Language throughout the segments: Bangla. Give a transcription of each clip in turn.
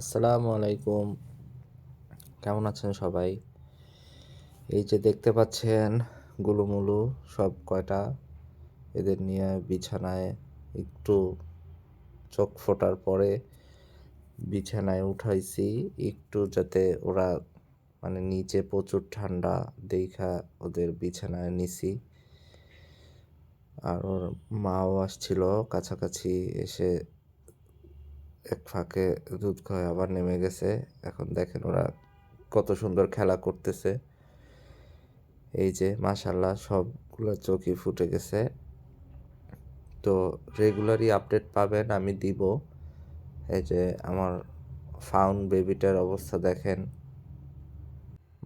আসসালামু আলাইকুম। কেমন আছেন সবাই? এই যে দেখতে পাচ্ছেন গুলুমুলু সব কয়টা এদের নিয়ে বিছানায় একটু চোখ ফোটার পরে বিছানায় উঠাইছি, একটু যাতে ওরা মানে নিচে প্রচুর ঠান্ডা দেখা ওদের বিছানায় নিছি। আর ওর মাও আসছিল, কাছাকাছি এসে এক ফাঁকে দুধ খাওয়া আবার নেমে গেছে। এখন দেখেন ওরা কত সুন্দর খেলা করতেছে। এই যে মাশাল্লাহ সবগুলো চোখই ফুটে গেছে। তো রেগুলারই আপডেট পাবেন, আমি দিব। এই যে, আমার ফাউন্ড বেবিটার অবস্থা দেখেন।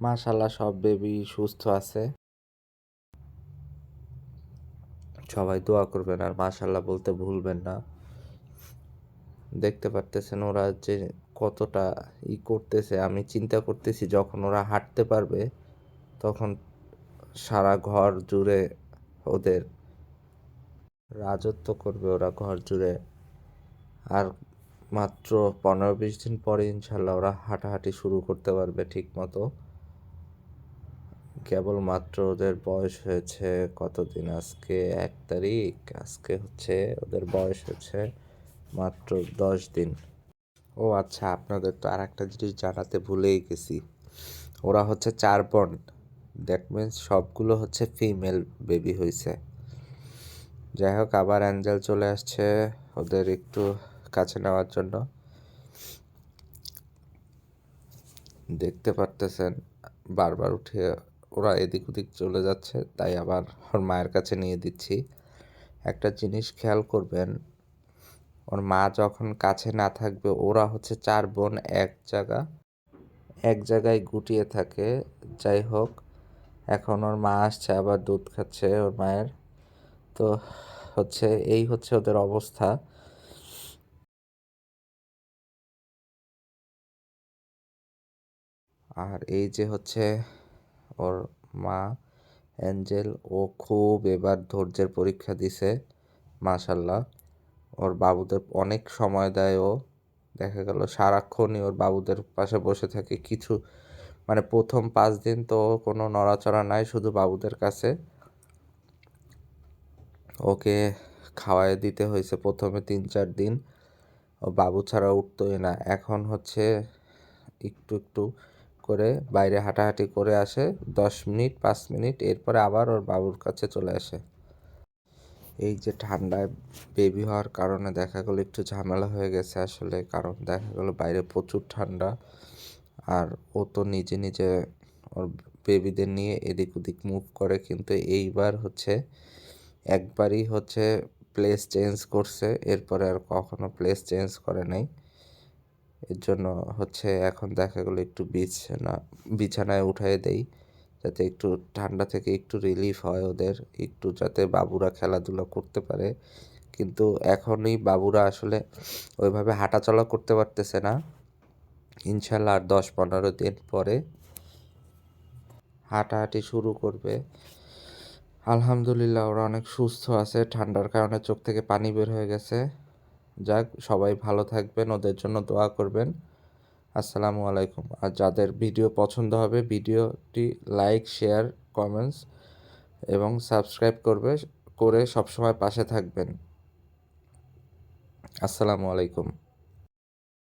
মাশাল্লাহ সব বেবি সুস্থ আছে। সবাই দোয়া করবেন আর মাশাল্লাহ বলতে ভুলবেন না। দেখতে পারতেছেন ওরা যে কতটা ই করতেছে। আমি চিন্তা করতেছি যখন ওরা হাঁটতে পারবে, তখন সারা ঘর জুড়ে ওদের রাজত্ব করবে ওরা ঘর জুড়ে। আর মাত্র পনেরো বিশ দিন পরে ইনশাল্লাহ ওরা হাঁটাহাঁটি শুরু করতে পারবে ঠিক মতো কেবলমাত্র ওদের বয়স হয়েছে কতদিন? আজকে এক তারিখ। আজকে হচ্ছে ওদের বয়স হচ্ছে মাত্র দশ দিন। ও আচ্ছা আপনাদের তো আর একটা জিনিস জানাতে ভুলেই গেছি। ওরা হচ্ছে চার বোন। দ্যাট মিন্স সবগুলো হচ্ছে ফিমেল বেবি হয়েছে যাই হোক, আবার অ্যাঞ্জেল চলে আসছে ওদের একটু কাছে নেওয়ার জন্য। দেখতে পারতেছেন, বারবার উঠে ওরা এদিক ওদিক চলে যাচ্ছে, তাই আবার ওর মায়ের কাছে নিয়ে দিচ্ছি। একটা জিনিস খেয়াল করবেন ওর মা যখন কাছে না থাকবে, ওরা হচ্ছে চার বোন এক জায়গা, এক জায়গায় গুটিয়ে থাকে। যাই হোক, এখন ওর মা আসছে, আবার দুধ খাচ্ছে ওর মায়ের। তো হচ্ছে, এই হচ্ছে ওদের অবস্থা। আর এই যে হচ্ছে ওর মা, অ্যাঞ্জেল, ও খুব এবার ধৈর্যের পরীক্ষা দিছে, মাশাল্লাহ। ওর বাবুদের অনেক সময় দেয় ও। দেখা গেল সারাক্ষণই ওর বাবুদের পাশে বসে থাকে। কিছু মানে প্রথম পাঁচ দিন তো কোনো নড়াচড়া নাই, শুধু বাবুদের কাছে। ওকে খাওয়াই দিতে হয়েছে প্রথমে তিন চার দিন। ও বাবু ছাড়া উঠতোই না। এখন হচ্ছে একটু একটু করে বাইরে হাঁটাহাঁটি করে আসে, দশ মিনিট, পাঁচ মিনিট, এরপরে আবার ওর বাবুর কাছে চলে আসে। এই যে ঠান্ডায় বেবি হওয়ার কারণে দেখা গেলো একটু ঝামেলা হয়ে গেছে আসলে, কারণ দেখা গেলো বাইরে প্রচুর ঠান্ডা। আর ও তো নিজে নিজে ওর বেবিদের নিয়ে এদিক ওদিক মুভ করে, কিন্তু এইবার হচ্ছে একবারই হচ্ছে প্লেস চেঞ্জ করছে। এরপরে আর কখনো প্লেস চেঞ্জ করে নাই। এর জন্য হচ্ছে এখন দেখা গেলো একটু বিছানা, বিছানায় উঠাই দেই। যাতে একটু ঠান্ডা থেকে একটু রিলিফ হয় ওদের, একটু যাতে বাবুরা খেলাধুলা করতে পারে। কিন্তু এখনই বাবুরা আসলে ওইভাবে হাঁটাচলা করতে পারতেছে না। ইনশাল্লাহ আর দশ পনেরো দিন পরে হাঁটাহাঁটি শুরু করবে। আলহামদুলিল্লাহ ওরা অনেক সুস্থ আছে, ঠান্ডার কারণে চোখ থেকে পানি বের হয়ে গেছে। যাক, সবাই ভালো থাকবেন, ওদের জন্য দোয়া করবেন। আসসালামু আলাইকুম। আর যাদের ভিডিও পছন্দ হবে, ভিডিওটি লাইক, শেয়ার, কমেন্টস এবং সাবস্ক্রাইব করবে, করে সবসময় পাশে থাকবেন। আসসালামু আলাইকুম।